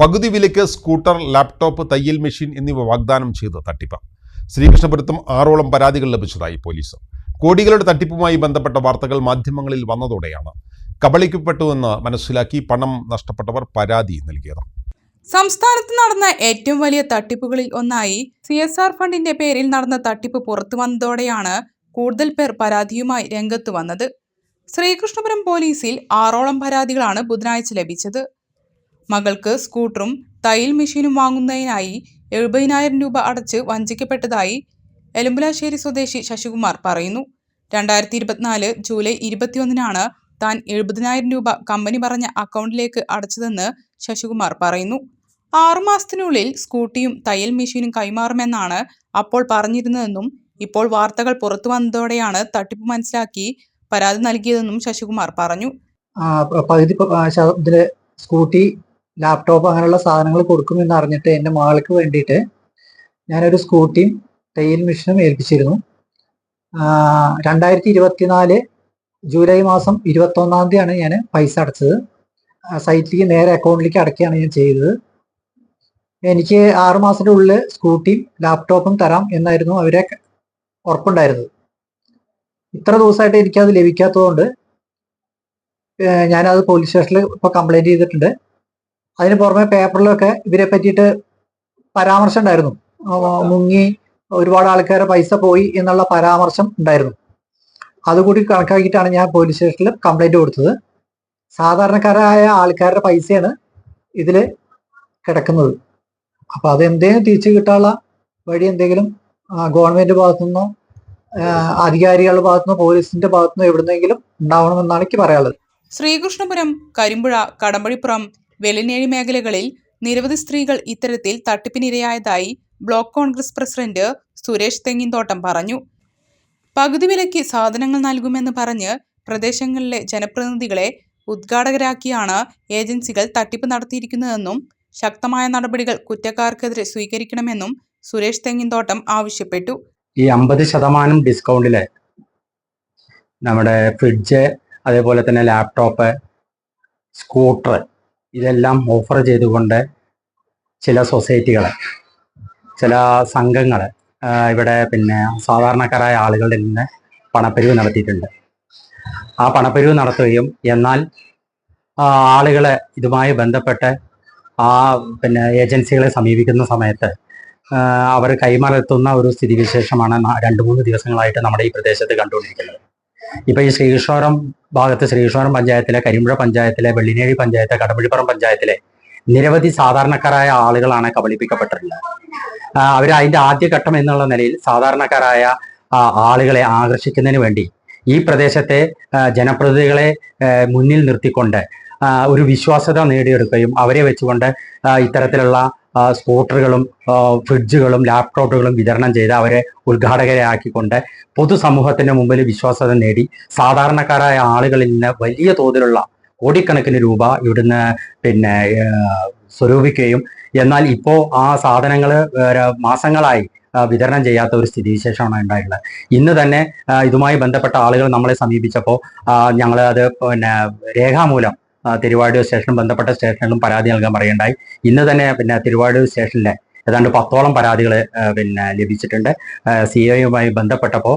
പകുതി വിലയ്ക്ക് scooter laptop തയ്യൽ മെഷീൻ എന്നിവ വാഗ്ദാനം ചെയ്ത് തട്ടിപ്പ്. ശ്രീകൃഷ്ണപുരത്തും ആറോളം പരാതികൾ ലഭിച്ചതായി പോലീസ്. കോടികളുടെ തട്ടിപ്പുമായി ബന്ധപ്പെട്ട വാർത്തകൾ മാധ്യമങ്ങളിൽ വന്നതോടെയാണ് കബളിക്കപ്പെട്ടുവെന്ന് മനസ്സിലാക്കി പണം നഷ്ടപ്പെട്ടവർ പരാതി നൽകിയത്. സംസ്ഥാനത്ത് നടന്ന ഏറ്റവും വലിയ തട്ടിപ്പുകളിൽ ഒന്നായി സി എസ് ആർ ഫണ്ടിന്റെ പേരിൽ നടന്ന തട്ടിപ്പ് പുറത്തു വന്നതോടെയാണ് കൂടുതൽ പേർ പരാതിയുമായി രംഗത്ത് വന്നത്. ശ്രീകൃഷ്ണപുരം പോലീസിൽ ആറോളം പരാതികളാണ് ബുധനാഴ്ച ലഭിച്ചത്. മകൾക്ക് സ്കൂട്ടറും തയ്യൽ മെഷീനും വാങ്ങുന്നതിനായി എഴുപതിനായിരം രൂപ അടച്ച് വഞ്ചിക്കപ്പെട്ടതായി എലമ്പുലാശ്ശേരി സ്വദേശി ശശികുമാർ പറയുന്നു. രണ്ടായിരത്തി ഇരുപത്തിനാല് ജൂലൈ ഇരുപത്തിയൊന്നിനാണ് താൻ എഴുപതിനായിരം രൂപ കമ്പനി പറഞ്ഞ അക്കൗണ്ടിലേക്ക് അടച്ചതെന്ന് ശശികുമാർ പറയുന്നു. ആറുമാസത്തിനുള്ളിൽ സ്കൂട്ടിയും തയ്യൽ മെഷീനും കൈമാറുമെന്നാണ് അപ്പോൾ പറഞ്ഞിരുന്നതെന്നും ഇപ്പോൾ വാർത്തകൾ പുറത്തു വന്നതോടെയാണ് തട്ടിപ്പ് മനസ്സിലാക്കി പരാതി നൽകിയതെന്നും ശശികുമാർ പറഞ്ഞു. സ്കൂട്ടി ലാപ്ടോപ്പ് അങ്ങനെയുള്ള സാധനങ്ങൾ കൊടുക്കുമെന്ന് അറിഞ്ഞിട്ട് എന്റെ മകൾക്ക് വേണ്ടിയിട്ട് ഞാനൊരു സ്കൂട്ടിയും തയ്യൽ മെഷീനും ഏൽപ്പിച്ചിരുന്നു. രണ്ടായിരത്തി ഇരുപത്തിനാല് ജൂലൈ മാസം ഇരുപത്തൊന്നാം തീയതിയാണ് ഞാൻ പൈസ അടച്ചത്. സൈറ്റിലേക്ക് നേരെ അക്കൗണ്ടിലേക്ക് അടയ്ക്കുകയാണ് ഞാൻ ചെയ്തത്. എനിക്ക് ആറുമാസത്തിന്റെ ഉള്ളിൽ സ്കൂട്ടിയും ലാപ്ടോപ്പും തരാം എന്നായിരുന്നു അവരെ ഉറപ്പുണ്ടായിരുന്നത്. ഇത്ര ദിവസമായിട്ട് എനിക്കത് ലഭിക്കാത്തതുകൊണ്ട് ഞാനത് പോലീസ് സ്റ്റേഷനിൽ ഇപ്പോൾ കംപ്ലൈന്റ് ചെയ്തിട്ടുണ്ട്. അതിന് പുറമെ പേപ്പറിലൊക്കെ ഇവരെ പറ്റിയിട്ട് പരാമർശം ഉണ്ടായിരുന്നു മുങ്ങി ഒരുപാട് ആൾക്കാരെ പൈസ പോയി എന്നുള്ള പരാമർശം ഉണ്ടായിരുന്നു. അതുകൂടി കണക്കാക്കിയിട്ടാണ് ഞാൻ പോലീസ് സ്റ്റേഷനിൽ കംപ്ലൈന്റ് കൊടുത്തത്. സാധാരണക്കാരായ ആൾക്കാരുടെ പൈസയാണ് ഇതിൽ കിടക്കുന്നത്. അപ്പൊ അത് എന്തെങ്കിലും തിരിച്ചു കിട്ടാനുള്ള വഴി എന്തെങ്കിലും ഗവൺമെന്റ് ഭാഗത്തു നിന്നോ അധികാരികളുടെ ഭാഗത്തു ഭാഗത്തുനിന്നോ പോലീസിന്റെ ഭാഗത്തുനിന്നോ എവിടുന്നെങ്കിലും ഉണ്ടാവണമെന്നാണ് എനിക്ക് പറയാനുള്ളത്. ശ്രീകൃഷ്ണപുരം കരിമ്പുഴ കടമ്പഴിപ്പുറം വെളിനേഴി മേഖലകളിൽ നിരവധി സ്ത്രീകൾ ഇത്തരത്തിൽ തട്ടിപ്പിനിരയായതായി block Congress president Suresh Thenginthottam പറഞ്ഞു. പകുതി വിലയ്ക്ക് സാധനങ്ങൾ നൽകുമെന്ന് പറഞ്ഞ് പ്രദേശങ്ങളിലെ ജനപ്രതിനിധികളെ ഉദ്ഘാടകരാക്കിയാണ് ഏജൻസികൾ തട്ടിപ്പ് നടത്തിയിരിക്കുന്നതെന്നും ശക്തമായ നടപടികൾ കുറ്റക്കാർക്കെതിരെ സ്വീകരിക്കണമെന്നും സുരേഷ് തെങ്ങിൻതോട്ടം ആവശ്യപ്പെട്ടു. ഈ അമ്പത് ശതമാനം ഡിസ്കൗണ്ടിൽ നമ്മുടെ ഫ്രിഡ്ജ് അതേപോലെ തന്നെ ലാപ്ടോപ്പ് സ്കൂട്ടർ ഇതെല്ലാം ഓഫർ ചെയ്തുകൊണ്ട് ചില സൊസൈറ്റികൾ ചില സംഘങ്ങൾ ഇവിടെ പിന്നെ സാധാരണക്കാരായ ആളുകളിൽ നിന്ന് പണപ്പിരിവ് നടത്തിയിട്ടുണ്ട്. ആ പണപ്പിരിവ് നടത്തുകയും എന്നാൽ ആളുകളെ ഇതുമായി ബന്ധപ്പെട്ട് ആ പിന്നെ ഏജൻസികളെ സമീപിക്കുന്ന സമയത്ത് അവർ കൈമറത്തുന്ന ഒരു സ്ഥിതിവിശേഷമാണ് രണ്ട് മൂന്ന് ദിവസങ്ങളായിട്ട് നമ്മുടെ ഈ പ്രദേശത്ത് കണ്ടുകൊണ്ടിരിക്കുന്നത്. ഇപ്പം ഈ ശ്രീകൃഷ്ണപുരം ഭാഗത്ത് ശ്രീകൃഷ്ണപുരം പഞ്ചായത്തിലെ കരിമ്പുഴ പഞ്ചായത്തിലെ വെള്ളിനേഴി പഞ്ചായത്ത് കടമ്പഴിപ്പുറം പഞ്ചായത്തിലെ നിരവധി സാധാരണക്കാരായ ആളുകളാണ് കബളിപ്പിക്കപ്പെട്ടിട്ടുള്ളത്. അവർ അതിന്റെ ആദ്യഘട്ടം എന്നുള്ള നിലയിൽ സാധാരണക്കാരായ ആളുകളെ ആകർഷിക്കുന്നതിന് വേണ്ടി ഈ പ്രദേശത്തെ ജനപ്രതിനിധികളെ മുന്നിൽ നിർത്തിക്കൊണ്ട് ഒരു വിശ്വാസത നേടിയെടുക്കുകയും അവരെ വെച്ചുകൊണ്ട് ഇത്തരത്തിലുള്ള സ്കൂട്ടറുകളും ഫ്രിഡ്ജുകളും ലാപ്ടോപ്പുകളും വിതരണം ചെയ്ത് അവരെ ഉദ്ഘാടകരെ ആക്കിക്കൊണ്ട് പൊതുസമൂഹത്തിന്റെ മുമ്പിൽ വിശ്വാസത നേടി. സാധാരണക്കാരായ ആളുകളിൽ നിന്ന് വലിയ തോതിലുള്ള കോടിക്കണക്കിന് രൂപ ഇവിടുന്ന് പിന്നെ സ്വരൂപിക്കുകയും എന്നാൽ ഇപ്പോൾ ആ സാധനങ്ങൾ മാസങ്ങളായി വിതരണം ചെയ്യാത്ത ഒരു സ്ഥിതിവിശേഷമാണ് ഉണ്ടായിട്ടുള്ളത്. ഇന്ന് തന്നെ ഇതുമായി ബന്ധപ്പെട്ട ആളുകൾ നമ്മളെ സമീപിച്ചപ്പോൾ ഞങ്ങൾ അത് പിന്നെ രേഖാമൂലം തിരുവാടൂർ സ്റ്റേഷനും ബന്ധപ്പെട്ട സ്റ്റേഷനിലും പരാതി നൽകാൻ പറയുണ്ടായി ഇന്ന് തന്നെ പിന്നെ തിരുവാടൂർ സ്റ്റേഷനിലെ ഏതാണ്ട് പത്തോളം പരാതികൾ പിന്നെ ലഭിച്ചിട്ടുണ്ട്. സി ഐയുമായി ബന്ധപ്പെട്ടപ്പോൾ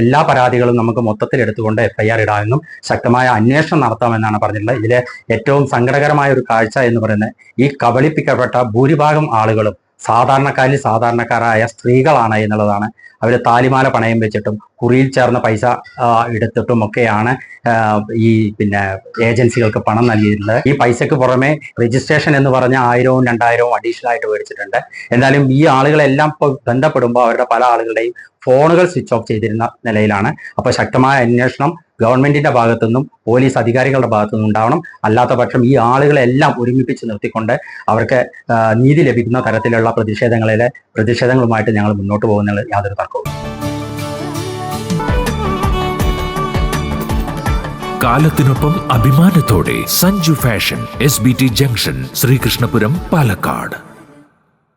എല്ലാ പരാതികളും നമുക്ക് മൊത്തത്തിൽ എടുത്തുകൊണ്ട് എഫ്ഐആർ ഇടാമെന്നും ശക്തമായ അന്വേഷണം നടത്താമെന്നാണ് പറഞ്ഞിട്ടുള്ളത്. ഇതിലെ ഏറ്റവും സങ്കടകരമായ ഒരു കാഴ്ച എന്ന് പറയുന്നത് ഈ കബളിപ്പിക്കപ്പെട്ട ഭൂരിഭാഗം ആളുകളും സാധാരണക്കാരിൽ സാധാരണക്കാരായ സ്ത്രീകളാണ് എന്നുള്ളതാണ്. അവർ താലിമാല പണയം വെച്ചിട്ടും കുറിയിൽ ചേർന്ന പൈസ എടുത്തിട്ടും ഒക്കെയാണ് ഈ പിന്നെ ഏജൻസികൾക്ക് പണം നൽകിയിട്ടുള്ളത്. ഈ പൈസക്ക് പുറമെ രജിസ്ട്രേഷൻ എന്ന് പറഞ്ഞ ആയിരവും രണ്ടായിരവും അഡീഷണൽ ആയിട്ട് മേടിച്ചിട്ടുണ്ട്. എന്നാലും ഈ ആളുകളെല്ലാം ബന്ധപ്പെടുമ്പോൾ അവരുടെ പല ആളുകളുടെയും ഫോണുകൾ സ്വിച്ച് ഓഫ് ചെയ്തിരുന്ന നിലയിലാണ്. അപ്പോൾ ശക്തമായ അന്വേഷണം ഗവൺമെന്റിന്റെ ഭാഗത്തുനിന്നും പോലീസ് അധികാരികളുടെ ഭാഗത്തുനിന്നും ഉണ്ടാവണം. അല്ലാത്ത പക്ഷം ഈ ആളുകളെല്ലാം ഒരുമിപ്പിച്ച് നിർത്തിക്കൊണ്ട് അവർക്ക് നീതി ലഭിക്കുന്ന തരത്തിലുള്ള പ്രതിഷേധങ്ങളിലെ പ്രതിഷേധങ്ങളുമായിട്ട് ഞങ്ങൾ മുന്നോട്ട് പോകുന്നതിൽ യാതൊരു തർക്കവും കാലത്തിനൊപ്പം അഭിമാനത്തോടെ Sanju fashion S B T junction Sreekrishnapuram Palakkad.